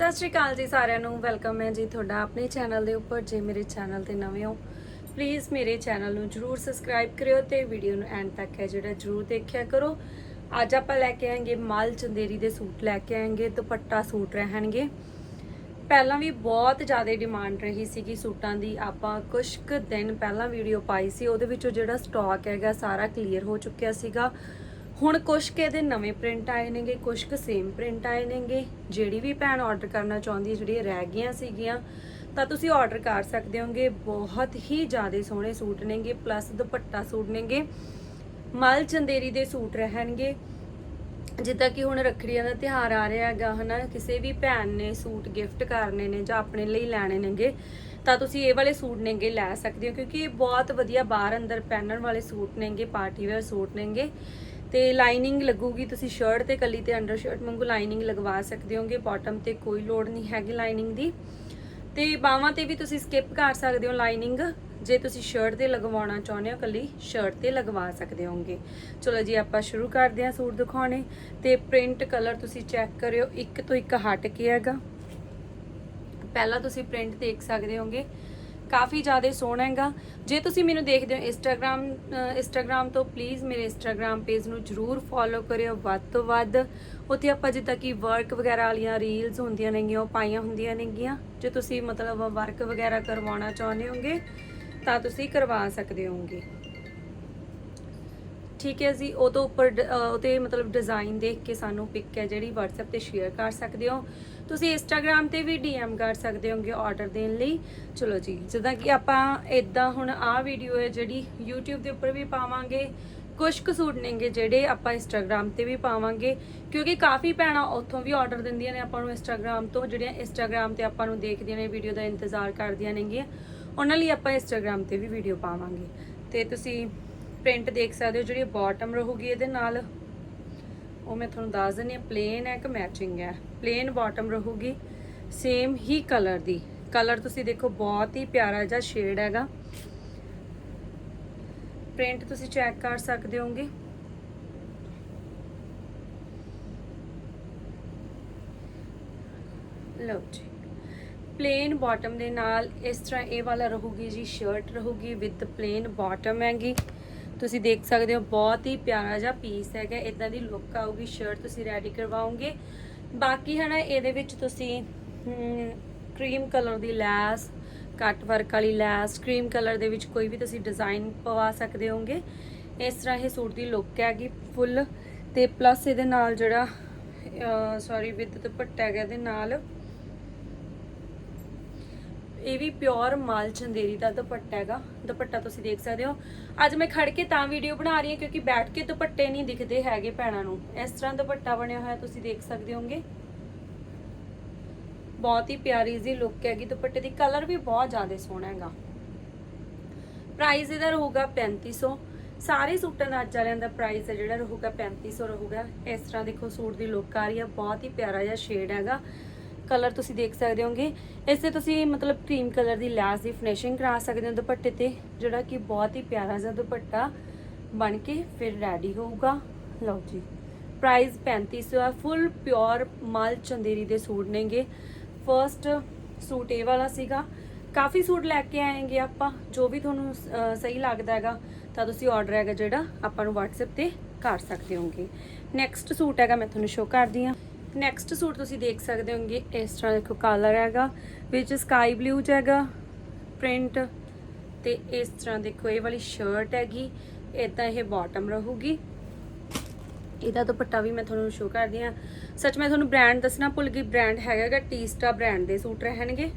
ਸਤਿ ਸ਼੍ਰੀ ਅਕਾਲ ਜੀ ਸਾਰਿਆਂ ਨੂੰ। ਵੈਲਕਮ ਹੈ ਜੀ ਤੁਹਾਡਾ ਆਪਣੇ ਚੈਨਲ ਦੇ ਉੱਪਰ। ਜੇ ਮੇਰੇ ਚੈਨਲ ਤੇ ਨਵੇਂ ਹੋ ਪਲੀਜ਼ ਮੇਰੇ ਚੈਨਲ ਨੂੰ ਜਰੂਰ ਸਬਸਕ੍ਰਾਈਬ ਕਰਿਓ ਤੇ ਵੀਡੀਓ ਨੂੰ ਐਂਡ ਤੱਕ ਹੈ ਜਿਹੜਾ ਜਰੂਰ ਦੇਖਿਆ ਕਰੋ। ਅੱਜ ਆਪਾਂ ਲੈ ਕੇ ਆਏਗੇ ਮਾਲ ਚੰਦੇਰੀ ਦੇ ਸੂਟ। ਲੈ ਕੇ ਆਏਗੇ, ਦੁਪੱਟਾ ਸੂਟ ਰਹਿਣਗੇ। ਪਹਿਲਾਂ ਵੀ ਬਹੁਤ ਜ਼ਿਆਦਾ ਡਿਮਾਂਡ ਰਹੀ ਸੀਗੀ ਸੂਟਾਂ ਦੀ। ਆਪਾਂ ਕੁਝ ਕੁ ਦਿਨ ਪਹਿਲਾਂ ਵੀਡੀਓ ਪਾਈ ਸੀ। ਉਹਦੇ ਵਿੱਚੋਂ ਜਿਹੜਾ ਸਟਾਕ ਹੈਗਾ ਸਾਰਾ ਕਲੀਅਰ ਹੋ ਚੁੱਕਿਆ ਸੀਗਾ। ਹੁਣ ਕੁਛ ਕੁ ਇਹਦੇ ਨਵੇਂ ਪ੍ਰਿੰਟ ਆਏ ਨੇਗੇ, ਕੁਛ ਕੁ ਸੇਮ ਪ੍ਰਿੰਟ ਆਏ ਨੇਗੇ। ਜਿਹੜੀ ਵੀ ਭੈਣ ਆਰਡਰ ਕਰਨਾ ਚਾਹੁੰਦੀ ਹੈ ਜਿਹੜੀਆਂ ਰਹਿ ਗਈਆਂ ਸੀਗੀਆਂ, ਤਾਂ ਤੁਸੀਂ ਆਰਡਰ ਕਰ ਸਕਦੇ ਹੋਗੇ। ਬਹੁਤ ਹੀ ਜ਼ਿਆਦਾ ਸੋਹਣੇ ਸੂਟ ਨੇਗੇ ਪਲੱਸ ਦੁਪੱਟਾ ਸੂਟ ਨੇਗੇ। ਮਲ ਚੰਦੇਰੀ ਦੇ ਸੂਟ ਰਹਿਣਗੇ। ਜਿੱਦਾਂ ਕਿ ਹੁਣ ਰੱਖੜੀਆਂ ਦਾ ਤਿਉਹਾਰ ਆ ਰਿਹਾ ਹੈਗਾ, ਹਨਾ। ਕਿਸੇ ਵੀ ਭੈਣ ਨੇ ਸੂਟ ਗਿਫਟ ਕਰਨੇ ਨੇ ਜਾਂ ਆਪਣੇ ਲਈ ਲੈਣੇ ਨੇਗੇ, ਤਾਂ ਤੁਸੀਂ ਇਹ ਵਾਲੇ ਸੂਟ ਨੇਗੇ ਲੈ ਸਕਦੇ ਹੋ। ਕਿਉਂਕਿ ਇਹ ਬਹੁਤ ਵਧੀਆ ਬਾਹਰ ਅੰਦਰ ਪਹਿਨਣ ਵਾਲੇ ਸੂਟ ਨੇਗੇ ਪਾਰਟੀ ਵੇਅਰ ਸੂਟ ਨੇਗੇ। ਤੇ ਲਾਈਨਿੰਗ ਲੱਗੂਗੀ, ਤੁਸੀਂ ਸ਼ਰਟ ਤੇ ਕੱਲੀ ਤੇ ਅੰਡਰ ਸ਼ਰਟ ਵਾਂਗੂ ਲਾਈਨਿੰਗ ਲਗਵਾ ਸਕਦੇ ਹੋਗੇ ਬਾਟਮ ਤੇ ਕੋਈ ਲੋੜ ਨਹੀਂ ਹੈਗੀ ਲਾਈਨਿੰਗ ਦੀ। ਤੇ ਬਾਹਾਂ ਤੇ ਵੀ ਤੁਸੀਂ ਸਕਿਪ ਕਰ ਸਕਦੇ ਹੋ ਲਾਈਨਿੰਗ ਜੇ ਤੁਸੀਂ ਸ਼ਰਟ ਤੇ ਲਗਵਾਉਣਾ ਚਾਹੁੰਦੇ ਹੋ, ਕੱਲੀ ਸ਼ਰਟ ਤੇ ਲਗਵਾ ਸਕਦੇ ਹੋਗੇ। ਚਲੋ ਜੀ, ਆਪਾਂ ਸ਼ੁਰੂ ਕਰਦੇ ਹਾਂ ਸੂਟ ਦਿਖਾਉਣੇ। ਤੇ ਪ੍ਰਿੰਟ ਕਲਰ ਤੁਸੀਂ ਚੈੱਕ ਕਰਿਓ, ਇੱਕ ਤੋਂ ਇੱਕ ਹਟ ਕੇ ਹੈਗਾ। ਪਹਿਲਾਂ ਤੁਸੀਂ ਪ੍ਰਿੰਟ ਦੇਖ ਸਕਦੇ ਹੋਗੇ। ਕਾਫੀ ਜ਼ਿਆਦਾ ਸੋਹਣਾ ਹੈਗਾ। ਜੇ ਤੁਸੀਂ ਮੈਨੂੰ ਦੇਖਦੇ ਹੋ ਇੰਸਟਾਗ੍ਰam ਇੰਸਟਾਗ੍ਰam ਤੋਂ ਪਲੀਜ਼ ਮੇਰੇ ਇੰਸਟਾਗ੍ਰam ਪੇਜ ਨੂੰ ਜਰੂਰ ਫੋਲੋ ਕਰਿਓ। ਵੱਧ ਤੋਂ ਵੱਧ ਉੱਥੇ ਆਪਾਂ ਜਿੱਦਾਂ ਕਿ ਵਰਕ ਵਗੈਰਾ ਵਾਲੀਆਂ ਰੀਲਸ ਹੁੰਦੀਆਂ ਨੇਗੀਆਂ, ਉਹ ਪਾਈਆਂ ਹੁੰਦੀਆਂ ਨੇਗੀਆਂ। ਜੇ ਤੁਸੀਂ ਮਤਲਬ ਵਰਕ ਵਗੈਰਾ ਕਰਵਾਉਣਾ ਚਾਹੁੰਦੇ ਹੋਗੇ, ਤਾਂ ਤੁਸੀਂ ਕਰਵਾ ਸਕਦੇ ਹੋਗੇ। ਠੀਕ ਹੈ ਜੀ, ਉਹ ਤੋਂ ਉੱਪਰ ਡ- ਅਹ ਉਹਤੇ ਮਤਲਬ ਡਿਜ਼ਾਈਨ ਦੇਖ ਕੇ ਸਾਨੂੰ ਪਿਕ ਹੈ ਜਿਹੜੀ WhatsApp ਤੇ ਸ਼ੇਅਰ ਕਰ ਸਕਦੇ ਹੋ। ਤੁਸੀਂ Instagram ਤੇ ਵੀ DM ਕਰ ਸਕਦੇ ਹੋਗੇ ਆਰਡਰ ਦੇਣ ਲਈ। ਚਲੋ ਜੀ, ਜਿੱਦਾਂ ਕਿ ਆਪਾਂ ਇਦਾਂ ਹੁਣ ਆਹ ਵੀਡੀਓ ਹੈ ਜਿਹੜੀ YouTube ਦੇ ਉੱਪਰ ਵੀ ਪਾਵਾਂਗੇ। ਕੁਝ ਕੁ ਸੂਟ ਨੇਗੇ ਜਿਹੜੇ ਆਪਾਂ Instagram ਤੇ ਵੀ ਪਾਵਾਂਗੇ। ਕਿਉਂਕਿ ਕਾਫੀ ਭੈਣਾਂ ਉੱਥੋਂ ਵੀ ਆਰਡਰ ਦਿੰਦੀਆਂ ਨੇ ਆਪਾਂ ਨੂੰ Instagram ਤੋਂ। ਜਿਹੜੀਆਂ Instagram ਤੇ ਆਪਾਂ ਨੂੰ ਦੇਖਦੀਆਂ ਨੇ ਵੀਡੀਓ ਦਾ ਇੰਤਜ਼ਾਰ ਕਰਦੀਆਂ ਨੇਗੀਆਂ, ਉਹਨਾਂ ਲਈ ਆਪਾਂ Instagram ਤੇ ਵੀ ਵੀਡੀਓ ਪਾਵਾਂਗੇ। ਤੇ ਤੁਸੀਂ ਪ੍ਰਿੰਟ ਦੇਖ ਸਕਦੇ ਹੋ, ਜਿਹੜੀ ਬਾਟਮ ਰਹੂਗੀ ਇਹਦੇ ਨਾਲ। ਉਹ ਮੈਂ ਤੁਹਾਨੂੰ ਦੱਸ ਦਿੰਦੀ ਹਾਂ ਪਲੇਨ ਹੈ ਕਿ ਮੈਚਿੰਗ ਹੈ। ਪਲੇਨ ਬਾਟਮ ਰਹੂਗੀ ਸੇਮ ਹੀ ਕਲਰ ਦੀ। ਕਲਰ ਤੁਸੀਂ ਦੇਖੋ, ਬਹੁਤ ਹੀ ਪਿਆਰਾ ਜਿਹਾ ਸ਼ੇਡ ਹੈਗਾ। ਪ੍ਰਿੰਟ ਤੁਸੀਂ ਚੈੱਕ ਕਰ ਸਕਦੇ ਹੋਗੇ ਲਓ ਜੀ। ਪਲੇਨ ਬਾਟਮ ਦੇ ਨਾਲ ਇਸ ਤਰ੍ਹਾਂ ਇਹ ਵਾਲਾ ਰਹੂਗੀ ਜੀ ਸ਼ਰਟ ਰਹੂਗੀ ਵਿਦ ਪਲੇਨ ਬਾਟਮ ਹੈਗੀ। ਤੁਸੀਂ ਦੇਖ ਸਕਦੇ ਹੋ, ਬਹੁਤ ਹੀ ਪਿਆਰਾ ਜਿਹਾ ਪੀਸ ਹੈਗਾ। ਇਦਾਂ ਦੀ ਲੁੱਕ ਆਊਗੀ ਸ਼ਰਟ ਤੁਸੀਂ ਰੈਡੀ ਕਰਵਾਓਗੇ। ਬਾਕੀ ਹੈ ਨਾ ਇਹਦੇ ਵਿੱਚ ਤੁਸੀਂ ਕਰੀਮ ਕਲਰ ਦੀ ਲੈਸ ਕੱਟ ਵਰਕ ਵਾਲੀ ਲੈਸ ਕਰੀਮ ਕਲਰ ਦੇ ਵਿੱਚ ਕੋਈ ਵੀ ਤੁਸੀਂ ਡਿਜ਼ਾਈਨ ਪਵਾ ਸਕਦੇ ਹੋਗੇ ਇਸ ਤਰ੍ਹਾਂ ਇਹ ਸੂਟ ਦੀ ਲੁੱਕ ਹੈਗੀ ਫੁੱਲ ਤੇ ਪਲੱਸ ਇਹਦੇ ਨਾਲ ਜਿਹੜਾ ਸੌਰੀ ਵਿਦ ਦੁਪੱਟਾ ਹੈਗਾ, ਇਹਦੇ ਨਾਲ ਇਹ ਵੀ ਪਿਓਰ ਮਾਲ ਚੰਦੇਰੀ ਦਾ ਦੁਪੱਟਾ ਹੈਗਾ। ਦੁਪੱਟਾ ਤੁਸੀਂ ਦੇਖ ਸਕਦੇ ਹੋ। ਅੱਜ ਮੈਂ ਖੜ ਕੇ ਤਾਂ ਵੀਡੀਓ ਬਣਾ ਰਹੀ ਹਾਂ ਕਿਉਂਕਿ ਬੈਠ ਕੇ ਦੁਪੱਟੇ ਨਹੀਂ ਦਿਖਦੇ ਹੈਗੇ ਭੈਣਾਂ ਨੂੰ। ਇਸ ਤਰ੍ਹਾਂ ਦੁਪੱਟਾ ਬਣਿਆ ਹੋਇਆ ਤੁਸੀਂ ਦੇਖ ਸਕਦੇ ਹੋਗੇ ਬਹੁਤ ਹੀ ਪਿਆਰੀ ਜੀ ਲੁੱਕ ਹੈਗੀ। ਦੁਪੱਟੇ ਦੀ ਕਲਰ ਵੀ ਬਹੁਤ ਜ਼ਿਆਦਾ ਸੋਹਣਾ ਹੈਗਾ। ਪ੍ਰਾਈਸ ਇਹਦਾ ਰਹੂਗਾ 3500 ਸਾਰੇ ਸੂਟਾਂ ਦਾ ਅੱਜ ਵਾਲਿਆਂ ਦਾ ਪ੍ਰਾਈਸ ਹੈ ਜਿਹੜਾ, ਰਹੂਗਾ 3500 ਰਹੂਗਾ। ਇਸ ਤਰ੍ਹਾਂ ਦੇਖੋ ਸੂਟ ਦੀ ਲੁੱਕ ਆ ਰਹੀ ਹੈ। ਬਹੁਤ ਹੀ ਪਿਆਰਾ ਜਿਹਾ ਸ਼ੇਡ ਹੈਗਾ। ਕਲਰ ਤੁਸੀਂ ਦੇਖ ਸਕਦੇ ਹੋਗੇ। ਇਸ ਤੇ ਤੁਸੀਂ ਮਤਲਬ ਕਰੀਮ ਕਲਰ ਦੀ ਲੈਸ ਦੀ ਫਿਨਿਸ਼ਿੰਗ ਕਰਾ ਸਕਦੇ ਹੋ ਦੁਪੱਟੇ ਤੇ, ਜਿਹੜਾ ਕਿ ਬਹੁਤ ਹੀ ਪਿਆਰਾ ਜਿਹਾ ਦੁਪੱਟਾ ਬਣ ਕੇ ਫਿਰ ਰੈਡੀ ਹੋਊਗਾ। ਲਓ ਜੀ ਪ੍ਰਾਈਸ 3500 ਹੈ ਫੁੱਲ ਪਿਓਰ ਮਲ ਚੰਦੇਰੀ ਦੇ ਸੂਟ ਨੇਗੇ। ਫਰਸਟ ਸੂਟ ਇਹ ਵਾਲਾ ਸੀਗਾ। ਕਾਫੀ ਸੂਟ ਲੈ ਕੇ ਆਏਗੇ ਆਪਾਂ, ਜੋ ਵੀ ਤੁਹਾਨੂੰ ਸਹੀ ਲੱਗਦਾ ਹੈਗਾ, ਤਾਂ ਤੁਸੀਂ ਆਰਡਰ ਹੈਗਾ ਜਿਹੜਾ ਆਪਾਂ ਨੂੰ WhatsApp ਤੇ ਕਰ ਸਕਦੇ ਹੋਗੇ। ਨੈਕਸਟ ਸੂਟ ਹੈਗਾ ਮੈਂ ਤੁਹਾਨੂੰ ਸ਼ੋ ਕਰਦੀ ਹਾਂ। ਨੈਕਸਟ ਸੂਟ ਤੁਸੀਂ ਦੇਖ ਸਕਦੇ ਹੋਗੇ, ਇਸ ਤਰ੍ਹਾਂ ਦੇਖੋ ਕਲਰ ਹੈਗਾ, ਵਿੱਚ ਸਕਾਈ ਬਲੂ ਚ ਹੈਗਾ ਪ੍ਰਿੰਟ ਤੇ ਇਸ ਤਰ੍ਹਾਂ ਦੇਖੋ ਇਹ ਵਾਲੀ ਸ਼ਰਟ ਹੈਗੀ ਇਦਾਂ ਇਹ ਬਾਟਮ ਰਹੂਗੀ। ਇਹਦਾ ਦੁਪੱਟਾ ਵੀ ਮੈਂ ਤੁਹਾਨੂੰ ਸ਼ੋ ਕਰਦੀ ਹਾਂ। ਸੱਚ ਮੈਂ ਤੁਹਾਨੂੰ ਬ੍ਰਾਂਡ ਦੱਸਣਾ ਭੁੱਲ ਗਈ ਬ੍ਰਾਂਡ ਹੈਗਾਗਾ ਟੀਸਟਾ ਬ੍ਰਾਂਡ ਦੇ ਸੂਟ ਰਹਿਣਗੇ।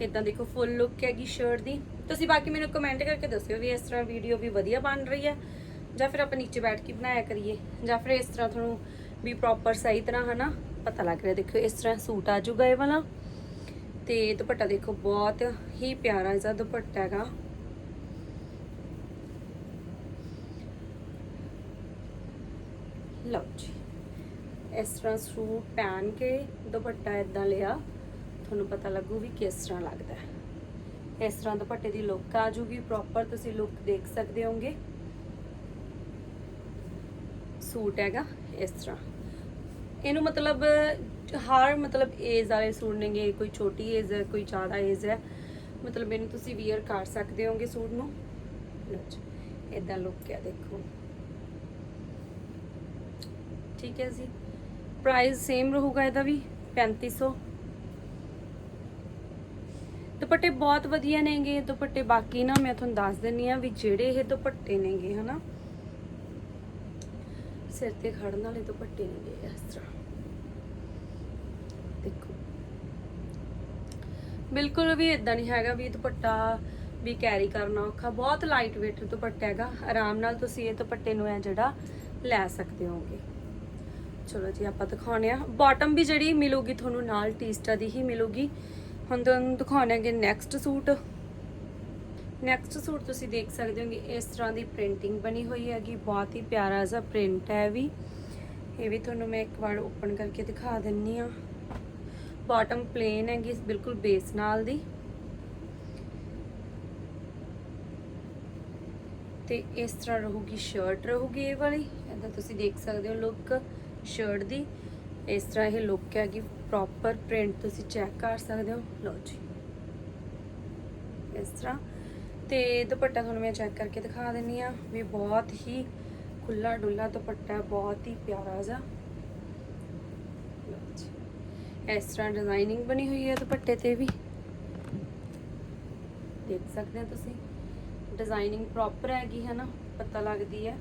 ਇਦਾਂ ਦੇਖੋ ਫੁੱਲ ਲੁੱਕ ਹੈਗੀ ਸ਼ਰਟ ਦੀ। ਤੁਸੀਂ ਬਾਕੀ ਮੈਨੂੰ ਕਮੈਂਟ ਕਰਕੇ ਦੱਸਿਓ ਵੀ ਇਸ ਤਰ੍ਹਾਂ ਵੀਡੀਓ ਵੀ ਵਧੀਆ ਬਣ ਰਹੀ ਹੈ। ਜਾਂ ਫਿਰ ਆਪਾਂ ਨੀਚੇ ਬੈਠ ਕੇ ਬਣਾਇਆ ਕਰੀਏ, ਜਾਂ ਫਿਰ ਇਸ ਤਰ੍ਹਾਂ ਤੁਹਾਨੂੰ ਵੀ ਪ੍ਰੋਪਰ ਸਹੀ ਤਰ੍ਹਾਂ ਹਨਾ, ਪਤਾ ਲੱਗ ਰਿਹਾ ਦੇਖੋ ਇਸ ਤਰ੍ਹਾਂ ਸੂਟ ਆ ਜਾਊਗਾ ਇਹ ਵਾਲਾ। ਤੇ ਦੁਪੱਟਾ ਦੇਖੋ, ਬਹੁਤ ਹੀ ਪਿਆਰਾ ਜਿਹਾ ਦੁਪੱਟਾ ਹੈਗਾ। ਲਓ ਜੀ, ਇਸ ਤਰ੍ਹਾਂ ਸੂਟ ਪਹਿਨ ਕੇ ਦੁਪੱਟਾ ਇਦਾਂ ਲਿਆ, ਤੁਹਾਨੂੰ ਪਤਾ ਲੱਗੂ ਵੀ ਕਿਸ ਤਰ੍ਹਾਂ ਲੱਗਦਾ ਹੈ। ਇਸ ਤਰ੍ਹਾਂ ਦੁਪੱਟੇ ਦੀ ਲੁੱਕ ਆ ਜੂਗੀ ਪ੍ਰੋਪਰ ਤੁਸੀਂ ਲੁੱਕ ਦੇਖ ਸਕਦੇ ਹੋਗੇ ਸੂਟ ਹੈਗਾ, ਇਸ ਤਰ੍ਹਾਂ। ਇਹਨੂੰ ਮਤਲਬ, ਹਰ ਮਤਲਬ ਏਜ ਵਾਲੇ ਸੂਟ ਨੇਗੇ, ਕੋਈ ਛੋਟੀ ਏਜ ਹੈ, ਕੋਈ ਜ਼ਿਆਦਾ ਏਜ ਹੈ। ਮਤਲਬ ਇਹਨੂੰ ਤੁਸੀਂ ਵੀਅਰ ਕਰ ਸਕਦੇ ਹੋਗੇ ਸੂਟ ਨੂੰ। ਇਦਾਂ ਲੁੱਕ ਹੈ ਦੇਖੋ। ਠੀਕ ਹੈ ਜੀ। ਪ੍ਰਾਈਸ ਸੇਮ ਰਹੂਗਾ ਇਹਦਾ ਵੀ 3500 ਦੁਪੱਟੇ ਬਹੁਤ ਵਧੀਆ ਨੇਗੇ, ਦੁਪੱਟੇ ਬਾਕੀ ਨਾ ਮੈਂ ਤੁਹਾਨੂੰ ਦੱਸ ਦਿੰਨੀ ਆ ਵੀ ਜਿਹੜੇ ਇਹ ਦੁਪੱਟੇ ਨੇਗੇ, ਹਨਾ। ਸਿਰ ਤੇ ਖੜਨ ਵਾਲੇ ਦੁਪੱਟੇ ਨੇਗੇ ਇਸ ਤਰ੍ਹਾਂ। ਦੇਖੋ। ਬਿਲਕੁਲ ਵੀ ਇਦਾਂ ਨਹੀਂ ਹੈਗਾ ਵੀ ਦੁਪੱਟਾ ਵੀ ਕੈਰੀ ਕਰਨਾ ਔਖਾ। ਬਹੁਤ ਲਾਈਟ weight ਦੁਪੱਟਾ ਹੈਗਾ। ਆਰਾਮ ਨਾਲ ਤੁਸੀਂ ਇਹ ਦੁਪੱਟੇ ਨੂੰ ਹੈ ਜਿਹੜਾ ਲੈ ਸਕਦੇ ਹੋਗੇ ਚਲੋ ਜੀ, ਆਪਾਂ ਦਿਖਾਉਣੇ ਆ ਬਾਟਮ ਵੀ ਜਿਹੜੀ ਮਿਲੂਗੀ, ਤੁਹਾਨੂੰ ਨਾਲ ਟੀਸਟਾ ਦੀ ਹੀ ਮਿਲੂਗੀ। ਹੁਣ ਤੁਹਾਨੂੰ ਦਿਖਾਉਣੇ ਹੈਗੇ ਨੈਕਸਟ ਸੂਟ ਨੈਕਸਟ ਸੂਟ ਤੁਸੀਂ ਦੇਖ ਸਕਦੇ ਹੋਗੇ, ਇਸ ਤਰ੍ਹਾਂ ਦੀ ਪ੍ਰਿੰਟਿੰਗ ਬਣੀ ਹੋਈ ਹੈਗੀ, ਬਹੁਤ ਹੀ ਪਿਆਰਾ ਜਿਹਾ ਪ੍ਰਿੰਟ ਹੈ ਵੀ। ਇਹ ਵੀ ਤੁਹਾਨੂੰ ਮੈਂ ਇੱਕ ਵਾਰ ਓਪਨ ਕਰਕੇ ਦਿਖਾ ਦਿੰਨੀ ਆ ਬਾਟਮ ਪਲੇਨ ਹੈਗੀ, ਬਿਲਕੁਲ ਬੇਸ ਨਾਲ ਦੀ। ਤੇ ਇਸ ਤਰ੍ਹਾਂ ਰਹੂਗੀ ਸ਼ਰਟ ਰਹੂਗੀ ਇਹ ਵਾਲੀ। ਇਦਾਂ ਤੁਸੀਂ ਦੇਖ ਸਕਦੇ ਹੋ ਲੁੱਕ ਸ਼ਰਟ ਦੀ। ਇਸ ਤਰ੍ਹਾਂ ਇਹ ਲੁੱਕ ਹੈਗੀ ਪ੍ਰੋਪਰ ਪ੍ਰਿੰਟ ਤੁਸੀਂ ਚੈੱਕ ਕਰ ਸਕਦੇ ਹੋ। ਲਓ ਜੀ। ਇਸ ਤਰ੍ਹਾਂ ਤੇ ਦੁਪੱਟਾ ਤੁਹਾਨੂੰ ਮੈਂ ਚੈੱਕ ਕਰਕੇ ਦਿਖਾ ਦਿੰਨੀ ਆ ਵੀ ਬਹੁਤ ਹੀ ਖੁੱਲਾ ਡੁੱਲਾ ਦੁਪੱਟਾ, ਬਹੁਤ ਹੀ ਪਿਆਰਾ ਜਿਹਾ। ਇਸ ਤਰ੍ਹਾਂ ਡਿਜ਼ਾਈਨਿੰਗ ਬਣੀ ਹੋਈ ਹੈ ਦੁਪੱਟੇ ਤੇ ਵੀ। ਦੇਖ ਸਕਦੇ ਹੋ ਤੁਸੀਂ ਡਿਜ਼ਾਈਨਿੰਗ ਪ੍ਰੋਪਰ ਹੈਗੀ ਹੈ ਨਾ, ਪਤਾ ਲੱਗਦੀ ਹੈ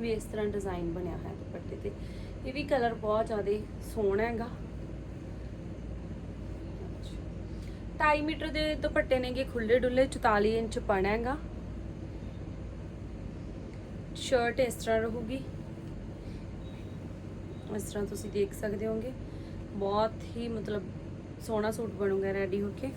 ਵੀ ਇਸ ਤਰ੍ਹਾਂ ਡਿਜ਼ਾਈਨ ਬਣਿਆ ਹੋਇਆ ਦੁਪੱਟੇ ਤੇ। ਇਹ ਵੀ ਕਲਰ ਬਹੁਤ ਜ਼ਿਆਦਾ ਸੋਹਣਾ ਹੈਗਾ। 2.5 ਮੀਟਰ ਦੇ ਦੁਪੱਟੇ ਨੇਗੇ ਖੁੱਲੇ ਡੁੱਲੇ 44 ਇੰਚ ਪਣਾ ਹੈਗਾ। ਸ਼ਰਟ ਇਸ ਤਰ੍ਹਾਂ ਰਹੂਗੀ। ਇਸ ਤਰ੍ਹਾਂ ਤੁਸੀਂ ਦੇਖ ਸਕਦੇ ਹੋਗੇ ਬਹੁਤ ਹੀ ਮਤਲਬ ਸੋਹਣਾ ਸੂਟ ਬਣੂਗਾ ਰੈਡੀ ਹੋ ਕੇ।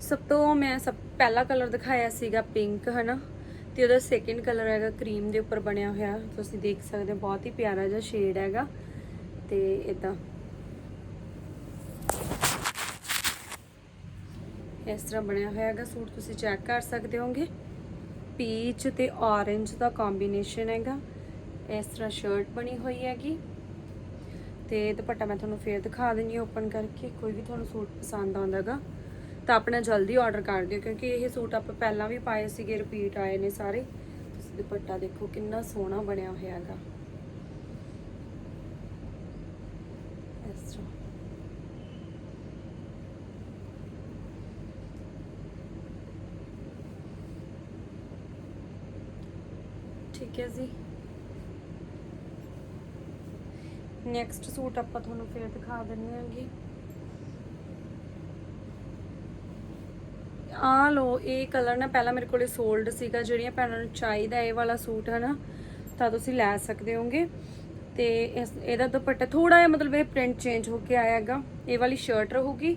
ਸਭ ਤੋਂ ਮੈਂ ਸਭ ਪਹਿਲਾ ਕਲਰ ਦਿਖਾਇਆ ਸੀਗਾ ਪਿੰਕ ਹਨਾ? ਤੇ ਉਹਦਾ ਸੈਕਿੰਡ ਕਲਰ ਹੈਗਾ ਕਰੀਮ ਦੇ ਉੱਪਰ ਬਣਿਆ ਹੋਇਆ। ਤੁਸੀਂ ਦੇਖ ਸਕਦੇ ਹੋ, ਬਹੁਤ ਹੀ ਪਿਆਰਾ ਜਿਹਾ ਸ਼ੇਡ ਹੈਗਾ। ਤੇ ਇਦਾਂ ਇਸ ਤਰ੍ਹਾਂ ਬਣਿਆ ਹੋਇਆ ਹੈਗਾ ਸੂਟ, ਤੁਸੀਂ ਚੈੱਕ ਕਰ ਸਕਦੇ ਹੋਗੇ ਪੀਚ ਤੇ ਔਰੇਂਜ ਦਾ ਕੰਬੀਨੇਸ਼ਨ ਹੈਗਾ। ਇਸ ਤਰ੍ਹਾਂ ਸ਼ਰਟ ਬਣੀ ਹੋਈ ਹੈਗੀ। ਤੇ ਦੁਪੱਟਾ ਮੈਂ ਤੁਹਾਨੂੰ ਫੇਰ ਦਿਖਾ ਦਿੰਦੀ ਓਪਨ ਕਰਕੇ, ਕੋਈ ਵੀ ਤੁਹਾਨੂੰ ਸੂਟ ਪਸੰਦ ਆਉਂਦਾਗਾ ਤਾਂ ਆਪਣਾ ਜਲਦੀ ਆਰਡਰ ਕਰ ਦਿਓ, ਕਿਉਂਕਿ ਇਹ ਸੂਟ ਆਪਾਂ ਪਹਿਲਾਂ ਵੀ ਪਾਏ ਸੀਗੇ ਰਿਪੀਟ ਆਏ ਨੇ ਸਾਰੇ। ਤੁਸੀਂ ਦੁਪੱਟਾ ਦੇਖੋ, ਕਿੰਨਾ ਸੋਹਣਾ ਬਣਿਆ ਹੋਇਆ ਹੈਗਾ। ਇਸ ਤਰ੍ਹਾਂ। ਠੀਕ ਹੈ ਜੀ। ਨੈਕਸਟ ਸੂਟ ਆਪਾਂ ਤੁਹਾਨੂੰ ਫੇਰ ਦਿਖਾ ਦਿੰਦੇ ਆਂਗੇ ਆ ਲੋ ਇਹ ਕਲਰ ਨਾ ਪਹਿਲਾਂ ਮੇਰੇ ਕੋਲੇ ਸੋਲਡ ਸੀਗਾ, ਜਿਹੜੀਆਂ ਭੈਣਾਂ ਨੂੰ ਚਾਹੀਦਾ ਇਹ ਵਾਲਾ ਸੂਟ ਹੈ ਨਾ ਤਾਂ ਤੁਸੀਂ ਲੈ ਸਕਦੇ ਹੋਗੇ ਤੇ ਇਸ, ਇਹਦਾ ਦੁਪੱਟਾ ਥੋੜਾ ਜਿਹਾ ਮਤਲਬ ਇਹ ਪ੍ਰਿੰਟ ਚੇਂਜ ਹੋ ਕੇ ਆਇਆ ਹੈਗਾ। ਇਹ ਵਾਲੀ ਸ਼ਰਟ ਰਹੂਗੀ।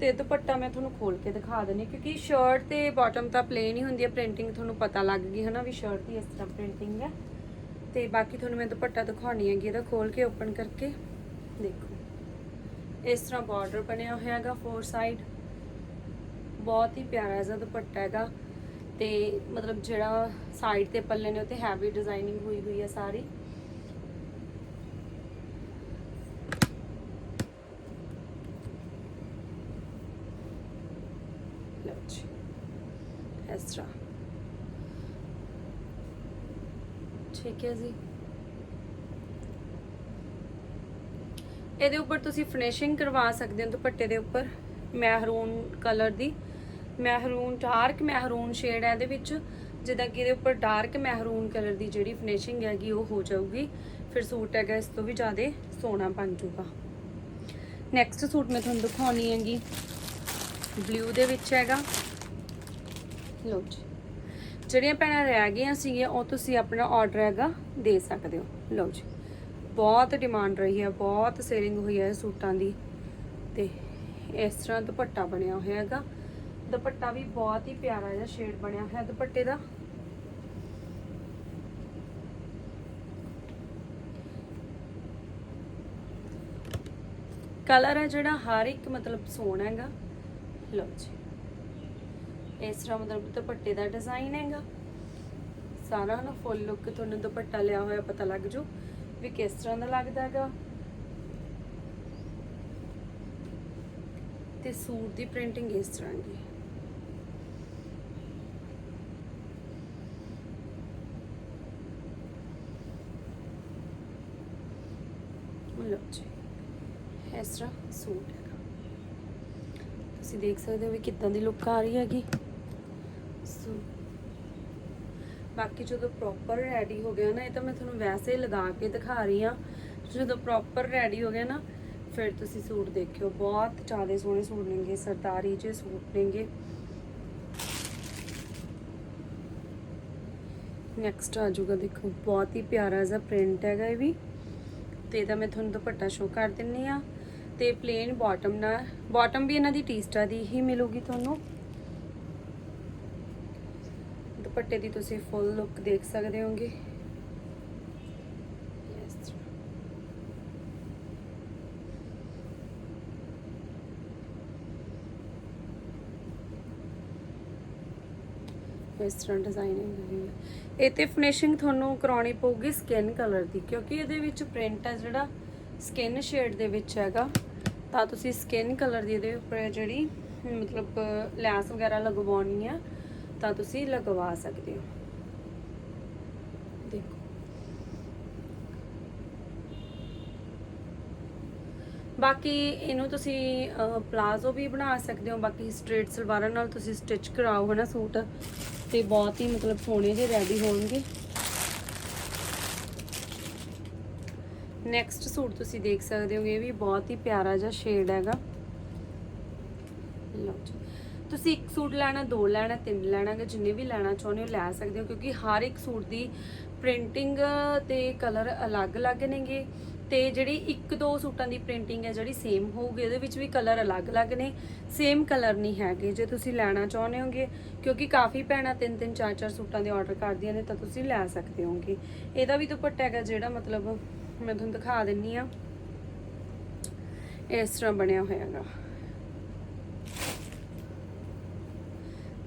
ਤੇ ਦੁਪੱਟਾ ਮੈਂ ਤੁਹਾਨੂੰ ਖੋਲ ਕੇ ਦਿਖਾ ਦਿੰਨੀ ਕਿਉਂਕਿ ਸ਼ਰਟ ਤੇ ਬਾਟਮ ਤਾਂ ਪਲੇਨ ਹੀ ਹੁੰਦੀ ਹੈ ਪ੍ਰਿੰਟਿੰਗ ਤੁਹਾਨੂੰ ਪਤਾ ਲੱਗ ਗਈ ਹੈ ਨਾ ਵੀ ਸ਼ਰਟ ਦੀ ਇਸ ਤਰ੍ਹਾਂ ਪ੍ਰਿੰਟਿੰਗ ਹੈ। ਤੇ ਬਾਕੀ ਤੁਹਾਨੂੰ ਮੈਂ ਦੁਪੱਟਾ ਦਿਖਾਉਣੀ ਹੈਗੀ, ਇਹਦਾ ਖੋਲ ਕੇ ਓਪਨ ਕਰਕੇ ਦੇਖੋ। ਇਸ ਤਰ੍ਹਾਂ ਬਾਰਡਰ ਬਣਿਆ ਹੋਇਆ ਹੈਗਾ ਫੋਰ ਸਾਈਡ ਬਹੁਤ ਹੀ ਪਿਆਰਾ ਜਿਹਾ ਦੁਪੱਟਾ ਹੈਗਾ ਤੇ ਮਤਲਬ ਜਿਹੜਾ ਸਾਈਡ ਤੇ ਪੱਲੇ ਨੇ ਉੱਤੇ ਹੈਵੀ ਡਿਜ਼ਾਈਨਿੰਗ ਹੋਈ ਹੋਈ ਹੈ ਸਾਰੀ। ਇਸ ਤਰ੍ਹਾਂ। ਠੀਕ ਹੈ ਜੀ। ਇਹਦੇ ਉੱਪਰ ਤੁਸੀਂ ਫਿਨਿਸ਼ਿੰਗ ਕਰਵਾ ਸਕਦੇ ਹੋ ਦੁਪੱਟੇ ਦੇ ਉੱਪਰ ਮਹਿਰੂਨ ਕਲਰ ਦੀ। ਮਹਿਰੂਨ, ਡਾਰਕ ਮਹਿਰੂਨ ਸ਼ੇਡ ਹੈ ਇਹਦੇ ਵਿੱਚ। ਜਿੱਦਾਂ ਕਿ ਇਹਦੇ ਉੱਪਰ ਡਾਰਕ ਮਹਿਰੂਨ ਕਲਰ ਦੀ ਜਿਹੜੀ ਫਿਨਿਸ਼ਿੰਗ ਹੈਗੀ, ਉਹ ਹੋ ਜਾਊਗੀ। ਫਿਰ ਸੂਟ ਹੈਗਾ, ਇਸ ਤੋਂ ਵੀ ਜ਼ਿਆਦਾ ਸੋਹਣਾ ਬਣ ਜਾਊਗਾ। ਨੈਕਸਟ ਸੂਟ ਮੈਂ ਤੁਹਾਨੂੰ ਦਿਖਾਉਣੀ ਹੈਗੀ। ਬਲੂ ਦੇ ਵਿੱਚ ਹੈਗਾ। ਲਓ ਜੀ। ਜਿਹੜੀਆਂ ਭੈਣਾਂ ਰਹਿ ਗਈਆਂ ਸੀਗੀਆਂ, ਉਹ ਤੁਸੀਂ ਆਪਣਾ ਆਰਡਰ ਹੈਗਾ, ਦੇ ਸਕਦੇ ਹੋ। ਲਓ ਜੀ। ਬਹੁਤ ਡਿਮਾਂਡ ਰਹੀ ਹੈ, ਬਹੁਤ ਸੇਲਿੰਗ ਹੋਈ ਹੈ ਸੂਟਾਂ ਦੀ। ਤੇ ਇਸ ਤਰ੍ਹਾਂ ਦੁਪੱਟਾ ਬਣਿਆ ਹੋਇਆ ਹੈਗਾ। ਦੁਪੱਟਾ ਵੀ ਬਹੁਤ ਹੀ ਪਿਆਰਾ ਜਿਹਾ ਸ਼ੇਡ ਬਣਿਆ ਹੋਇਆ ਦੁਪੱਟੇ ਦਾ। ਕਲਰ ਹੈ ਜਿਹੜਾ ਹਰ ਇੱਕ ਮਤਲਬ ਸੋਹਣਾ ਹੈਗਾ। ਲਓ ਜੀ। ਇਸ ਤਰ੍ਹਾਂ ਮਤਲਬ ਦੁਪੱਟੇ ਦਾ ਡਿਜ਼ਾਈਨ ਹੈਗਾ। ਸਾਰਾ ਨਾ ਫੁੱਲ ਲੁੱਕ ਤੁਹਾਨੂੰ ਦੁਪੱਟਾ ਲਿਆ ਹੋਇਆ ਪਤਾ ਲੱਗ ਜੂ ਵੀ ਕਿਸ ਤਰ੍ਹਾਂ ਦਾ ਲੱਗਦਾ ਹੈਗਾ। ਤੇ ਸੂਟ ਦੀ ਪ੍ਰਿੰਟਿੰਗ ਇਸ ਤਰ੍ਹਾਂ ਦੀ ਲਓ ਜੀ ਇਸ ਤਰ੍ਹਾਂ ਸੂਟ ਹੈਗਾ। ਤੁਸੀਂ ਦੇਖ ਸਕਦੇ ਹੋ ਵੀ ਕਿੱਦਾਂ ਦੀ ਲੁੱਕ ਆ ਰਹੀ ਹੈਗੀ। ਸੋ, ਬਾਕੀ ਜਦੋਂ ਪ੍ਰੋਪਰ ਰੈਡੀ ਹੋ ਗਿਆ ਨਾ, ਇਹ ਤਾਂ ਮੈਂ ਤੁਹਾਨੂੰ ਵੈਸੇ ਹੀ ਲਗਾ ਕੇ ਦਿਖਾ ਰਹੀ ਆ ਜਦੋਂ ਪ੍ਰੋਪਰ ਰੈਡੀ ਹੋ ਗਿਆ ਨਾ, ਫਿਰ ਤੁਸੀਂ ਸੂਟ ਦੇਖਿਓ। ਬਹੁਤ ਜ਼ਿਆਦਾ ਸੋਹਣੇ ਸੂਟ ਨੇਗੇ, ਸਰਦਾਰੀ ਜਿਹੇ ਸੂਟ ਨੇਗੇ। ਨੈਕਸਟ ਆ ਜਾਊਗਾ, ਦੇਖੋ, ਬਹੁਤ ਹੀ ਪਿਆਰਾ ਜਿਹਾ ਪ੍ਰਿੰਟ ਹੈਗਾ ਇਹ ਵੀ। ਤੇ ਇਹਦਾ ਮੈਂ ਤੁਹਾਨੂੰ ਦੁਪੱਟਾ ਸ਼ੋ ਕਰ ਦਿੰਨੀ ਆ ਤੇ ਪਲੇਨ ਬਾਟਮ ਨਾਲ ਬਾਟਮ ਵੀ ਇਹਨਾਂ ਦੀ ਟੀਸਟਾ ਦੀ ਹੀ ਮਿਲੂਗੀ ਤੁਹਾਨੂੰ। ਦੁਪੱਟੇ ਦੀ ਤੁਸੀਂ ਫੁੱਲ ਲੁੱਕ ਦੇਖ ਸਕਦੇ ਹੋਗੇ। ਇਸ ਤਰ੍ਹਾਂ। ਡਿਜ਼ਾਈਨਿੰਗ ਹੋਈ ਹੈ ਇਹ ਤੇ ਫਿਨਿਸ਼ਿੰਗ ਤੁਹਾਨੂੰ ਕਰਾਉਣੀ ਪਊਗੀ ਸਕਿਨ ਕਲਰ ਦੀ ਕਿਉਂਕਿ ਇਹਦੇ ਵਿੱਚ ਪ੍ਰਿੰਟ ਹੈ ਜਿਹੜਾ ਸਕਿਨ ਸ਼ੇਡ ਦੇ ਵਿੱਚ ਹੈਗਾ। ਤਾਂ ਤੁਸੀਂ ਸਕਿਨ ਕਲਰ ਦੀ ਇਹਦੇ ਉੱਪਰ ਜਿਹੜੀ, ਮਤਲਬ, ਲੈਸ ਵਗੈਰਾ ਲਗਵਾਉਣੀ ਆ, ਤਾਂ ਤੁਸੀਂ ਲਗਵਾ ਸਕਦੇ ਹੋ। ਦੇਖੋ। ਬਾਕੀ ਇਹਨੂੰ ਤੁਸੀਂ ਪਲਾਜ਼ੋ ਵੀ ਬਣਾ ਸਕਦੇ ਹੋ, ਬਾਕੀ ਸਟ੍ਰੇਟ ਸਲਵਾਰਾਂ ਨਾਲ ਤੁਸੀਂ ਸਟਿਚ ਕਰਾਓ, ਹਨਾ, ਸੂਟ। ਤੇ ਬਹੁਤ ਹੀ, ਮਤਲਬ, ਸੋਹਣੇ ਜਿਹੇ ਰੈਡੀ ਹੋਣਗੇ। ਨੈਕਸਟ ਸੂਟ ਤੁਸੀਂ ਦੇਖ ਸਕਦੇ ਹੋਗੇ, ਇਹ ਵੀ ਬਹੁਤ ਹੀ ਪਿਆਰਾ ਜਿਹਾ ਸ਼ੇਡ ਹੈਗਾ। ਲਓ ਜੀ। ਤੁਸੀਂ ਇੱਕ ਸੂਟ ਲੈਣਾ, ਦੋ ਲੈਣਾ, ਤਿੰਨ ਲੈਣਾ ਗਾ ਜਿੰਨੇ ਵੀ ਲੈਣਾ ਚਾਹੁੰਦੇ ਹੋ ਲੈ ਸਕਦੇ ਹੋ, ਕਿਉਂਕਿ ਹਰ ਇੱਕ ਸੂਟ ਦੀ ਪ੍ਰਿੰਟਿੰਗ ਤੇ ਕਲਰ ਅਲੱਗ-ਅਲੱਗ ਨੇਗੇ। ਤੇ ਜਿਹੜੀ ਇੱਕ ਦੋ ਸੂਟਾਂ ਦੀ ਪ੍ਰਿੰਟਿੰਗ ਹੈ, ਜਿਹੜੀ ਸੇਮ ਹੋਊਗੀ ਇਹਦੇ ਵਿੱਚ ਵੀ ਕਲਰ ਅਲੱਗ-ਅਲੱਗ ਨੇ। ਸੇਮ ਕਲਰ ਨਹੀਂ ਹੈਗੇ, ਜੇ ਤੁਸੀਂ ਲੈਣਾ ਚਾਹੁੰਦੇ ਹੋਗੇ, ਕਿਉਂਕਿ ਕਾਫੀ ਭੈਣਾਂ ਤਿੰਨ ਤਿੰਨ, ਚਾਰ ਚਾਰ ਸੂਟਾਂ ਦੇ ਆਰਡਰ ਕਰਦੀਆਂ ਨੇ, ਤਾਂ ਤੁਸੀਂ ਲੈ ਸਕਦੇ ਹੋਗੇ। ਇਹਦਾ ਵੀ ਦੁਪੱਟਾ ਹੈਗਾ ਜਿਹੜਾ ਮਤਲਬ ਮੈਂ ਤੁਹਾਨੂੰ ਦਿਖਾ ਦਿੰਨੀ ਆ। ਇਸ ਤਰ੍ਹਾਂ ਬਣਿਆ ਹੋਇਆ ਹੈਗਾ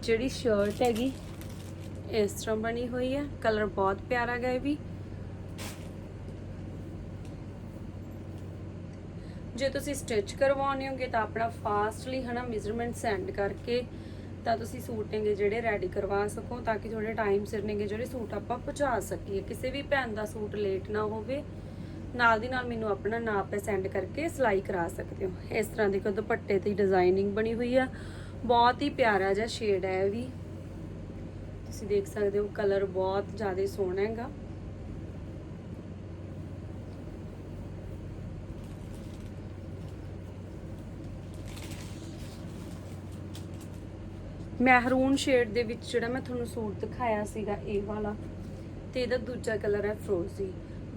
ਜਿਹੜੀ ਸ਼ਰਟ ਹੈਗੀ, ਇਸ ਤਰ੍ਹਾਂ ਬਣੀ ਹੋਈ ਹੈ ਕਲਰ ਬਹੁਤ ਪਿਆਰਾ ਹੈ ਵੀ। ਜੇ ਤੁਸੀਂ ਸਟਿਚ ਕਰਵਾਉਣੇ ਹੋਗੇ ਤਾਂ ਆਪਣਾ ਫਾਸਟਲੀ ਹਨਾ ਮੈਜ਼ਰਮੈਂਟ ਸੈਂਡ ਕਰਕੇ ਤਾਂ ਤੁਸੀਂ ਸੂਟ ਨੇਗੇ ਜਿਹੜੇ ਰੈਡੀ ਕਰਵਾ ਸਕੋ, ਤਾਂ ਕਿ ਥੋੜੇ ਟਾਈਮ ਸਿਰ ਨੇਗੇ ਜਿਹੜੇ ਸੂਟ ਆਪਾਂ ਪਹੁੰਚਾ ਸਕੀਏ। ਕਿਸੇ ਵੀ ਭੈਣ ਦਾ ਸੂਟ ਲੇਟ ਨਾ ਹੋਵੇ। ਨਾਲ ਦੀ ਨਾਲ ਮੈਨੂੰ ਆਪਣਾ ਨਾਪ ਸੈਂਡ ਕਰਕੇ ਸਿਲਾਈ ਕਰਾ ਸਕਦੇ ਹੋ। ਇਸ ਤਰ੍ਹਾਂ ਦੇਖੋ, ਦੁਪੱਟੇ ਤੇ ਡਿਜ਼ਾਈਨਿੰਗ ਬਣੀ ਹੋਈ ਆ। ਬਹੁਤ ਹੀ ਪਿਆਰਾ ਜਿਹਾ ਸ਼ੇਡ ਹੈ ਇਹ ਵੀ। ਤੁਸੀਂ ਦੇਖ ਸਕਦੇ ਹੋ ਕਲਰ ਬਹੁਤ ਜ਼ਿਆਦਾ ਸੋਹਣਾ ਹੈਗਾ। ਮਹਿਰੂਨ ਸ਼ੇਡ ਦੇ ਵਿੱਚ ਜਿਹੜਾ ਮੈਂ ਤੁਹਾਨੂੰ ਸੂਟ ਦਿਖਾਇਆ ਸੀਗਾ, ਇਹ ਵਾਲਾ। ਤੇ ਇਹਦਾ ਦੂਜਾ ਕਲਰ ਹੈ ਫਰੋਜ਼ੀ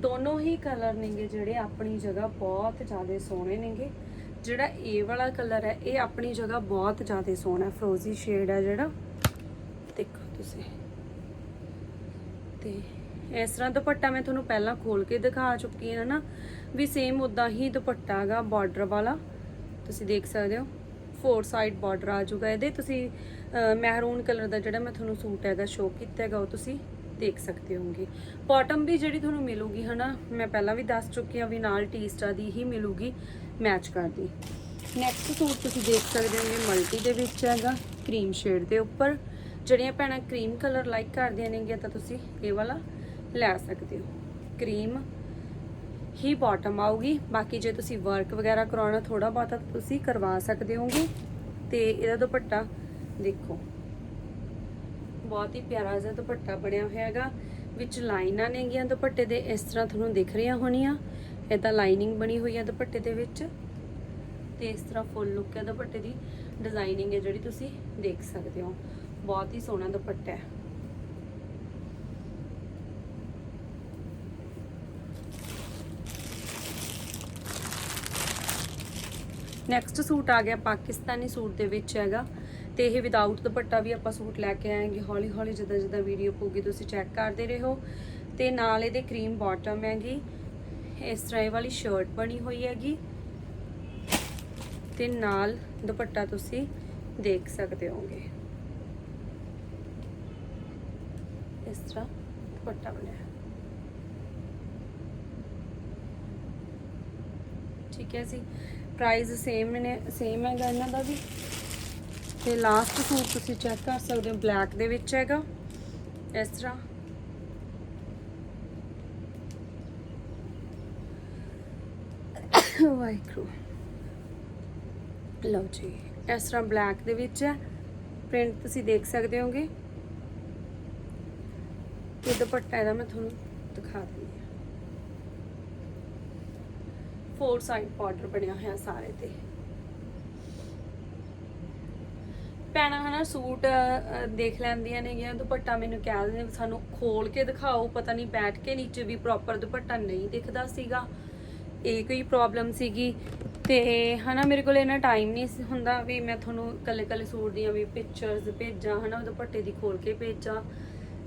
ਦੋਨੋਂ ਹੀ ਕਲਰ ਨੇਗੇ ਜਿਹੜੇ ਆਪਣੀ ਜਗ੍ਹਾ ਬਹੁਤ ਜ਼ਿਆਦਾ ਸੋਹਣੇ ਨੇਗੇ। ਜਿਹੜਾ ਇਹ ਵਾਲਾ ਕਲਰ ਹੈ, ਇਹ ਆਪਣੀ ਜਗ੍ਹਾ ਬਹੁਤ ਜ਼ਿਆਦਾ ਸੋਹਣਾ ਫਰੋਜ਼ੀ ਸ਼ੇਡ ਹੈ ਜਿਹੜਾ। ਦੇਖੋ ਤੁਸੀਂ। ਤੇ ਇਸ ਤਰ੍ਹਾਂ ਦੁਪੱਟਾ ਮੈਂ ਤੁਹਾਨੂੰ ਪਹਿਲਾਂ ਖੋਲ ਕੇ ਦਿਖਾ ਚੁੱਕੀ ਹਾਂ ਨਾ। ਵੀ ਸੇਮ ਉਦਾਂ ਹੀ ਦੁਪੱਟਾ ਹੈਗਾ ਬਾਰਡਰ ਵਾਲਾ। ਤੁਸੀਂ ਦੇਖ ਸਕਦੇ ਹੋ। ਫੋਰ ਸਾਈਡ ਬਾਰਡਰ ਆ ਜਾਊਗਾ ਇਹਦੇ। ਤੁਸੀਂ ਮਹਿਰੂਨ ਕਲਰ ਦਾ ਜਿਹੜਾ ਮੈਂ ਤੁਹਾਨੂੰ ਸੂਟ ਹੈਗਾ ਸ਼ੋ ਕੀਤਾ ਹੈਗਾ ਉਹ ਤੁਸੀਂ ਦੇਖ ਸਕਦੇ ਹੋਗੇ ਬਾਟਮ ਵੀ ਜਿਹੜੀ ਤੁਹਾਨੂੰ ਮਿਲੂਗੀ ਹਨਾ, ਮੈਂ ਪਹਿਲਾਂ ਵੀ ਦੱਸ ਚੁੱਕੀ ਹਾਂ ਵੀ ਨਾਲ ਟੀਸਟਾ ਦੀ ਹੀ ਮਿਲੂਗੀ ਮੈਚ ਕਰਦੀ ਨੈਕਸਟ ਸੂਟ ਤੁਸੀਂ ਦੇਖ ਸਕਦੇ ਹੋਗੇ ਮਲਟੀ ਦੇ ਵਿੱਚ ਹੈਗਾ ਕਰੀਮ ਸ਼ੇਡ ਦੇ ਉੱਪਰ। ਜਿਹੜੀਆਂ ਭੈਣਾਂ ਕਰੀਮ ਕਲਰ ਲਾਈਕ ਕਰਦੀਆਂ ਨੇਗੀਆਂ, ਤਾਂ ਤੁਸੀਂ ਇਹ ਵਾਲਾ ਲੈ ਸਕਦੇ ਹੋ। ਕਰੀਮ ਹੀ ਬਾਟਮ ਆਊਗੀ। ਬਾਕੀ ਜੇ ਤੁਸੀਂ ਵਰਕ ਵਗੈਰਾ ਕਰਾਉਣਾ ਥੋੜਾ ਬਹੁਤਾ ਤੁਸੀਂ ਕਰਵਾ ਸਕਦੇ ਹੋਗੇ ਤੇ ਇਹਦਾ ਦੁਪੱਟਾ ਦੇਖੋ। ਬਹੁਤ ਹੀ ਪਿਆਰਾ ਜਿਹਾ ਦੁਪੱਟਾ ਬਣਿਆ ਹੋਇਆ ਹੈਗਾ ਵਿੱਚ ਲਾਈਨਾਂ ਨੇਗੀਆਂ ਦੁਪੱਟੇ ਦੇ, ਇਸ ਤਰ੍ਹਾਂ ਤੁਹਾਨੂੰ ਦਿਖ ਰਹੀਆਂ ਹੋਣੀਆਂ। ਇਹਦਾ ਲਾਈਨਿੰਗ ਬਣੀ ਹੋਈ ਹੈ ਦੁਪੱਟੇ ਦੇ ਵਿੱਚ। ਤੇ ਇਸ ਤਰ੍ਹਾਂ ਫੁੱਲ ਲੁੱਕ ਹੈ ਦੁਪੱਟੇ ਦੀ। ਡਿਜ਼ਾਈਨਿੰਗ ਹੈ ਜਿਹੜੀ ਤੁਸੀਂ ਦੇਖ ਸਕਦੇ ਹੋ। ਬਹੁਤ ਹੀ ਸੋਹਣਾ ਦੁਪੱਟਾ ਹੈ। ਨੈਕਸਟ ਸੂਟ ਆ ਗਿਆ ਪਾਕਿਸਤਾਨੀ ਸੂਟ ਦੇ ਵਿੱਚ ਹੈਗਾ। ਤੇ ਇਹ ਵਿਦਆਊਟ ਦੁਪੱਟਾ ਵੀ ਆਪਾਂ ਸੂਟ ਲੈ ਕੇ ਆਏਗੇ। ਹੌਲੀ ਹੌਲੀ ਜਿੱਦਾਂ ਜਿੱਦਾਂ ਵੀਡੀਓ ਪਊਗੀ, ਤੁਸੀਂ ਚੈੱਕ ਕਰਦੇ ਰਹੋ। ਤੇ ਨਾਲ ਇਹਦੇ ਕਰੀਮ ਬਾਟਮ ਹੈਗੀ। ਇਸ ਤਰ੍ਹਾਂ ਇਹ ਵਾਲੀ ਸ਼ਰਟ ਬਣੀ ਹੋਈ ਹੈਗੀ। ਤੇ ਨਾਲ ਦੁਪੱਟਾ ਤੁਸੀਂ ਦੇਖ ਸਕਦੇ ਹੋਗੇ ਇਸ ਤਰ੍ਹਾਂ ਦੁਪੱਟਾ ਬਣਿਆ। ਠੀਕ ਹੈ ਜੀ। ਪ੍ਰਾਈਸ ਸੇਮ ਨੇ ਸੇਮ ਹੈਗਾ ਇਹਨਾਂ ਦਾ ਵੀ। ਤੇ ਲਾਸਟ ਸੂਟ ਤੁਸੀਂ ਚੈੱਕ ਕਰ ਸਕਦੇ ਹੋ ਬਲੈਕ ਦੇ ਵਿੱਚ ਹੈਗਾ। ਇਸ ਤਰ੍ਹਾਂ। ਵਾਹਿਗੁਰੂ। ਲਓ ਜੀ, ਇਸ ਤਰ੍ਹਾਂ ਬਲੈਕ ਦੇ ਵਿੱਚ ਹੈ। ਪ੍ਰਿੰਟ ਤੁਸੀਂ ਦੇਖ ਸਕਦੇ ਹੋਗੇ। ਤੇ ਦੁਪੱਟਾ ਇਹਦਾ ਮੈਂ ਤੁਹਾਨੂੰ ਦਿਖਾ ਦਿੰਦੀ ਹਾਂ। ਫੋਰ ਸਾਈਡ ਬਾਰਡਰ ਬਣਿਆ ਹੋਇਆ ਸਾਰੇ ਤੇ। ਪੈਣਾ ਹਨਾ ਸੂਟ ਦੇਖ ਲੈਂਦੀਆਂ ਨੇਗੀਆਂ, ਦੁਪੱਟਾ ਮੈਨੂੰ ਕਹਿ ਦਿੰਦੇ ਸਾਨੂੰ ਖੋਲ ਕੇ ਦਿਖਾਓ, ਪਤਾ ਨਹੀਂ ਬੈਠ ਕੇ ਨੀਚੇ ਵੀ ਪ੍ਰੋਪਰ ਦੁਪੱਟਾ ਨਹੀਂ ਦਿਖਦਾ ਸੀਗਾ। ਇਹ ਕੋਈ ਪ੍ਰੋਬਲਮ ਸੀਗੀ। ਤੇ ਹਨਾ ਮੇਰੇ ਕੋਲ ਇਹਨਾਂ ਟਾਈਮ ਨਹੀਂ ਸੀ ਹੁੰਦਾ ਵੀ ਮੈਂ ਤੁਹਾਨੂੰ ਕੱਲੇ ਕੱਲੇ ਸੂਟ ਦੀਆਂ ਵੀ ਪਿਕਚਰਸ ਭੇਜਾਂ, ਹਨਾ ਦੁਪੱਟੇ ਦੀ ਖੋਲ ਕੇ ਭੇਜਾਂ।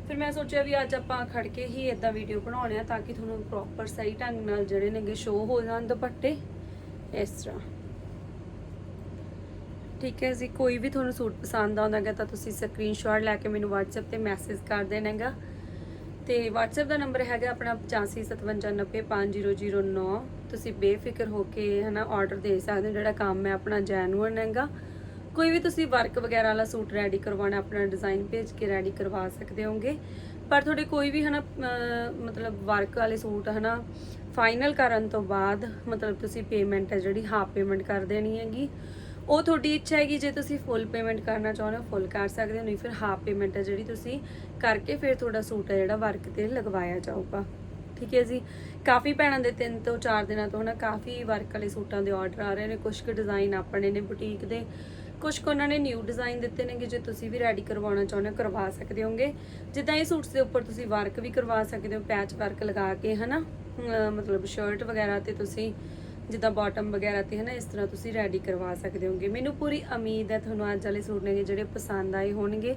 ਫਿਰ ਮੈਂ ਸੋਚਿਆ ਵੀ ਅੱਜ ਆਪਾਂ ਖੜ ਕੇ ਹੀ ਇਦਾਂ ਵੀਡੀਓ ਬਣਾਉਣੇ ਆ ਤਾਂ ਕਿ ਤੁਹਾਨੂੰ ਪ੍ਰੋਪਰ ਸਹੀ ਢੰਗ ਨਾਲ ਜਿਹੜੇ ਨੇਗੇ ਸ਼ੋ ਹੋ ਜਾਣ ਦੁਪੱਟੇ। ਇਸ ਤਰ੍ਹਾਂ। ਠੀਕ ਹੈ ਜੀ ਕੋਈ ਵੀ ਤੁਹਾਨੂੰ ਸੂਟ ਪਸੰਦ ਆਉਂਦਾਗਾ ਤਾਂ ਤੁਸੀਂ ਸਕਰੀਨਸ਼ਾਟ ਲੈ ਕੇ ਮੈਨੂੰ WhatsApp ਤੇ ਮੈਸੇਜ ਕਰ ਦੇਣਾਗਾ ਤੇ WhatsApp ਦਾ ਨੰਬਰ ਹੈਗਾ ਆਪਣਾ 8557905009 ਤੁਸੀਂ ਬੇਫਿਕਰ ਹੋ ਕੇ ਹਨਾ ਆਰਡਰ ਦੇ ਸਕਦੇ ਹੋ ਜਿਹੜਾ ਕੰਮ ਹੈ ਆਪਣਾ ਜੈਨੂਅਨ ਹੈਗਾ। ਕੋਈ ਵੀ ਤੁਸੀਂ ਵਰਕ ਵਗੈਰਾ ਵਾਲਾ ਸੂਟ ਰੈਡੀ ਕਰਵਾਉਣਾ ਆਪਣਾ ਡਿਜ਼ਾਈਨ ਭੇਜ ਕੇ ਰੈਡੀ ਕਰਵਾ ਸਕਦੇ ਹੋਗੇ ਪਰ ਤੁਹਾਡੇ ਕੋਈ ਵੀ ਹਨਾ ਅਹ, ਮਤਲਬ ਵਰਕ ਵਾਲੇ ਸੂਟ ਹਨਾ ਫਾਈਨਲ ਕਰਨ ਤੋਂ ਬਾਅਦ ਮਤਲਬ ਤੁਸੀਂ ਪੇਮੈਂਟ ਹੈ ਜਿਹੜੀ ਹਾਫ ਪੇਮੈਂਟ ਕਰ ਦੇਣੀ ਹੈਗੀ। ਉਹ ਤੁਹਾਡੀ ਇੱਛਾ ਹੈਗੀ ਜੇ ਤੁਸੀਂ ਫੁੱਲ ਪੇਮੈਂਟ ਕਰਨਾ ਚਾਹੁੰਦੇ ਹੋ ਫੁੱਲ ਕਰ ਸਕਦੇ ਹੋ, ਨਹੀਂ ਫਿਰ ਹਾਫ ਪੇਮੈਂਟ ਹੈ ਜਿਹੜੀ ਤੁਸੀਂ ਕਰਕੇ ਫਿਰ ਤੁਹਾਡਾ ਸੂਟ ਹੈ ਜਿਹੜਾ ਵਰਕ ਤੇ ਲਗਵਾਇਆ ਜਾਊਗਾ। ਠੀਕ ਹੈ ਜੀ? ਕਾਫੀ ਭੈਣਾਂ ਦੇ ਤਿੰਨ ਤੋਂ ਚਾਰ ਦਿਨਾਂ ਤੋਂ ਹਨਾ ਕਾਫੀ ਵਰਕ ਵਾਲੇ ਸੂਟਾਂ ਦੇ ਆਰਡਰ ਆ ਰਹੇ ਨੇ ਕੁਝ ਕੁ ਡਿਜ਼ਾਈਨ ਆਪਣੇ ਨੇ ਬੁਟੀਕ ਦੇ ਕੁਝ ਕੁ ਉਹਨਾਂ ਨੇ ਨਿਊ ਡਿਜ਼ਾਈਨ ਦਿੱਤੇ ਨੇਗੇ ਜੇ ਤੁਸੀਂ ਵੀ ਰੈਡੀ ਕਰਵਾਉਣਾ ਚਾਹੁੰਦੇ ਹੋ, ਕਰਵਾ ਸਕਦੇ ਹੋਗੇ। ਜਿੱਦਾਂ ਇਹ ਸੂਟਸ ਦੇ ਉੱਪਰ ਤੁਸੀਂ ਵਰਕ ਵੀ ਕਰਵਾ ਸਕਦੇ ਹੋ ਪੈਚ ਵਰਕ ਲਗਾ ਕੇ, ਹਨਾ? ਅਮ ਮਤਲਬ ਸ਼ਰਟ ਵਗੈਰਾ ਤੇ ਤੁਸੀਂ ਜਿੱਦਾਂ ਬਾਟਮ ਵਗੈਰਾ ਤੇ ਹਨਾ, ਇਸ ਤਰ੍ਹਾਂ ਤੁਸੀਂ ਰੈਡੀ ਕਰਵਾ ਸਕਦੇ ਹੋਗੇ। ਮੈਨੂੰ ਪੂਰੀ ਉਮੀਦ ਹੈ ਤੁਹਾਨੂੰ ਅੱਜ ਵਾਲੇ ਸੂਟ ਨੇਗੇ ਜਿਹੜੇ ਪਸੰਦ ਆਏ ਹੋਣਗੇ।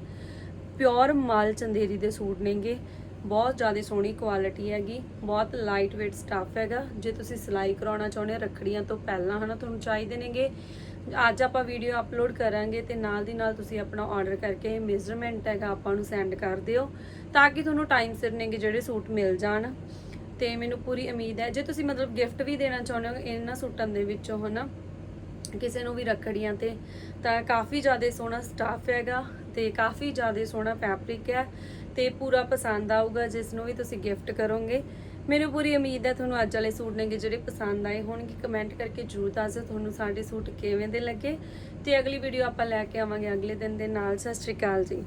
ਪਿਓਰ ਮਾਲ ਚੰਦੇਰੀ ਦੇ ਸੂਟ ਨੇਗੇ। ਬਹੁਤ ਜ਼ਿਆਦਾ ਸੋਹਣੀ ਕੁਆਲਿਟੀ ਹੈਗੀ, ਬਹੁਤ ਲਾਈਟ weight ਸਟੱਫ ਹੈਗਾ। ਜੇ ਤੁਸੀਂ ਸਿਲਾਈ ਕਰਾਉਣਾ ਚਾਹੁੰਦੇ ਹੋ, ਰੱਖੜੀਆਂ ਤੋਂ ਪਹਿਲਾਂ ਹਨਾ ਤੁਹਾਨੂੰ ਚਾਹੀਦੇ ਨੇਗੇ। ਅੱਜ ਆਪਾਂ ਵੀਡੀਓ ਅਪਲੋਡ ਕਰਾਂਗੇ ਤੇ ਨਾਲ ਦੀ ਨਾਲ ਤੁਸੀਂ ਆਪਣਾ ਆਰਡਰ ਕਰਕੇ ਮੇਜ਼ਰਮੈਂਟ ਹੈਗਾ ਆਪਾਂ ਨੂੰ ਸੈਂਡ ਕਰ ਦਿਓ, ਤਾਂ ਕਿ ਤੁਹਾਨੂੰ ਟਾਈਮ ਸਿਰ ਨੇਗੇ ਜਿਹੜੇ ਸੂਟ ਮਿਲ ਜਾਣ। ਤੇ ਮੈਨੂੰ ਪੂਰੀ ਉਮੀਦ ਹੈ। ਜੇ ਤੁਸੀਂ ਮਤਲਬ ਗਿਫਟ ਵੀ ਦੇਣਾ ਚਾਹੁੰਦੇ ਹੋ ਇਹਨਾਂ ਸੂਟਾਂ ਦੇ ਵਿੱਚੋਂ, ਹਨਾ? ਕਿਸੇ ਨੂੰ ਵੀ ਰੱਖੜੀਆਂ ਤੇ, ਤਾਂ ਕਾਫੀ ਜ਼ਿਆਦਾ ਸੋਹਣਾ ਸਟਾਫ ਹੈਗਾ ਤੇ ਕਾਫੀ ਜ਼ਿਆਦਾ ਸੋਹਣਾ ਫੈਬਰਿਕ ਹੈ ਤੇ ਪੂਰਾ ਪਸੰਦ ਆਊਗਾ, ਜਿਸ ਨੂੰ ਵੀ ਤੁਸੀਂ ਗਿਫਟ ਕਰੋਗੇ। ਮੈਨੂੰ ਪੂਰੀ ਉਮੀਦ ਹੈ ਤੁਹਾਨੂੰ ਅੱਜ ਵਾਲੇ ਸੂਟ ਨੇਗੇ ਜਿਹੜੇ ਪਸੰਦ ਆਏ ਹੋਣਗੇ। ਕਮੈਂਟ ਕਰਕੇ ਜਰੂਰ ਦੱਸ ਦਿਓ ਤੁਹਾਨੂੰ ਸਾਡੇ ਸੂਟ ਕਿਵੇਂ ਦੇ ਲੱਗੇ ਤੇ ਅਗਲੀ ਵੀਡੀਓ ਆਪਾਂ ਲੈ ਕੇ ਆਵਾਂਗੇ ਅਗਲੇ ਦਿਨ ਦੇ ਨਾਲ। ਸਤਿ ਸ਼੍ਰੀ ਅਕਾਲ ਜੀ।